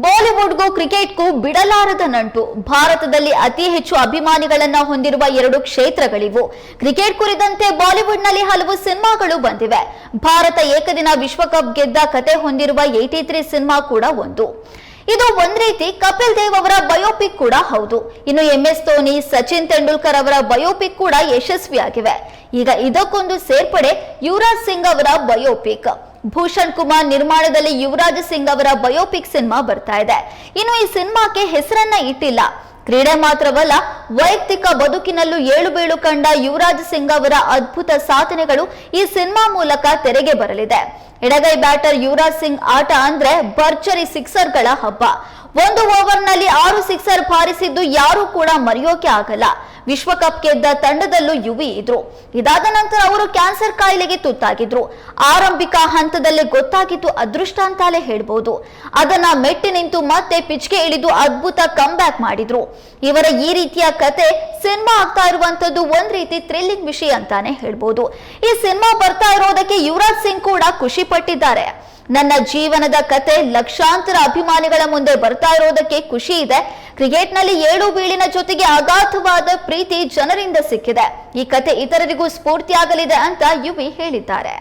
ಬಾಲಿವುಡ್ಗೂ ಕ್ರಿಕೆಟ್ಗೂ ಬಿಡಲಾರದ ನಂಟು. ಭಾರತದಲ್ಲಿ ಅತಿ ಹೆಚ್ಚು ಅಭಿಮಾನಿಗಳನ್ನ ಹೊಂದಿರುವ ಎರಡು ಕ್ಷೇತ್ರಗಳಿವು. ಕ್ರಿಕೆಟ್ ಕುರಿತಂತೆ ಬಾಲಿವುಡ್ನಲ್ಲಿ ಹಲವು ಸಿನಿಮಾಗಳು ಬಂದಿವೆ. ಭಾರತ ಏಕದಿನ ವಿಶ್ವಕಪ್ ಗೆದ್ದ ಕತೆ ಹೊಂದಿರುವ ಏಟಿ ತ್ರೀ ಸಿನಿಮಾ ಕೂಡ ಒಂದು. ಇದು ಒಂದ್ ರೀತಿ ಕಪಿಲ್ ದೇವ್ ಅವರ ಬಯೋಪಿಕ್ ಕೂಡ ಹೌದು. ಇನ್ನು ಎಂ ಎಸ್ ಧೋನಿ, ಸಚಿನ್ ತೆಂಡೂಲ್ಕರ್ ಅವರ ಬಯೋಪಿಕ್ ಕೂಡ ಯಶಸ್ವಿಯಾಗಿವೆ. ಈಗ ಇದಕ್ಕೊಂದು ಸೇರ್ಪಡೆ ಯುವರಾಜ್ ಸಿಂಗ್ ಅವರ ಬಯೋಪಿಕ್. ಭೂಷಣ್ ಕುಮಾರ್ ನಿರ್ಮಾಣದಲ್ಲಿ ಯುವರಾಜ್ ಸಿಂಗ್ ಅವರ ಬಯೋಪಿಕ್ ಸಿನಿಮಾ ಬರ್ತಾ ಇದೆ. ಇನ್ನು ಈ ಸಿನಿಮಾಕ್ಕೆ ಹೆಸರನ್ನ ಇಟ್ಟಿಲ್ಲ. ಕ್ರೀಡೆ ಮಾತ್ರವಲ್ಲ, ವೈಯಕ್ತಿಕ ಬದುಕಿನಲ್ಲೂ ಏಳು ಬೀಳು ಕಂಡ ಯುವರಾಜ್ ಸಿಂಗ್ ಅವರ ಅದ್ಭುತ ಸಾಧನೆಗಳು ಈ ಸಿನಿಮಾ ಮೂಲಕ ತೆರೆಗೆ ಬರಲಿದೆ. ಎಡಗೈ ಬ್ಯಾಟರ್ ಯುವರಾಜ್ ಸಿಂಗ್ ಆಟ ಅಂದ್ರೆ ಭರ್ಜರಿ ಸಿಕ್ಸರ್ಗಳ ಹಬ್ಬ. ಒಂದು ಓವರ್ನಲ್ಲಿ ಆರು ಸಿಕ್ಸರ್ ಬಾರಿಸಿದ್ದು ಯಾರೂ ಕೂಡ ಮರೆಯೋಕೆ ಆಗಲ್ಲ. ವಿಶ್ವಕಪ್ ಗೆದ್ದ ತಂಡದಲ್ಲೂ ಯುವಿ ಇದ್ರು. ಇದಾದ ನಂತರ ಅವರು ಕ್ಯಾನ್ಸರ್ ಕಾಯಿಲೆಗೆ ತುತ್ತಾಗಿದ್ರು. ಆರಂಭಿಕ ಹಂತದಲ್ಲೇ ಗೊತ್ತಾಗಿದ್ದು ಅದೃಷ್ಟ ಅಂತಾಲೆ ಹೇಳ್ಬೋದು. ಅದನ್ನ ಮೆಟ್ಟಿ ನಿಂತು ಮತ್ತೆ ಪಿಚ್ಗೆ ಇಳಿದು ಅದ್ಭುತ ಕಮ್ ಬ್ಯಾಕ್ ಮಾಡಿದ್ರು. ಇವರ ಈ ರೀತಿಯ ಕತೆ ಸಿನಿಮಾ ಆಗ್ತಾ ಇರುವಂತದ್ದು ಒಂದ್ ರೀತಿ ಥ್ರಿಲ್ಲಿಂಗ್ ವಿಷಯ ಅಂತಾನೆ ಹೇಳ್ಬೋದು. ಈ ಸಿನಿಮಾ ಬರ್ತಾ ಇರೋದಕ್ಕೆ ಯುವರಾಜ್ ಸಿಂಗ್ ಕೂಡ ಖುಷಿ ಪಟ್ಟಿದ್ದಾರೆ ನನ್ನ ಜೀವನದ ಕತೆ ಲಕ್ಷಾಂತರ ಅಭಿಮಾನಿಗಳ ಮುಂದೆ ಬರ್ತಾ ಇರೋದಕ್ಕೆ ಖುಷಿ ಇದೆ. ಕ್ರಿಕೆಟ್ನಲ್ಲಿ ಏಳು ಬೀಳಿನ ಜೊತೆಗೆ ಅಗಾಧವಾದ ಪ್ರೀತಿ ಜನರಿಂದ ಸಿಕ್ಕಿದೆ. ಈ ಕತೆ ಇತರರಿಗೂ ಸ್ಫೂರ್ತಿಯಾಗಲಿದೆ ಅಂತ ಯುವಿ ಹೇಳಿದ್ದಾರೆ.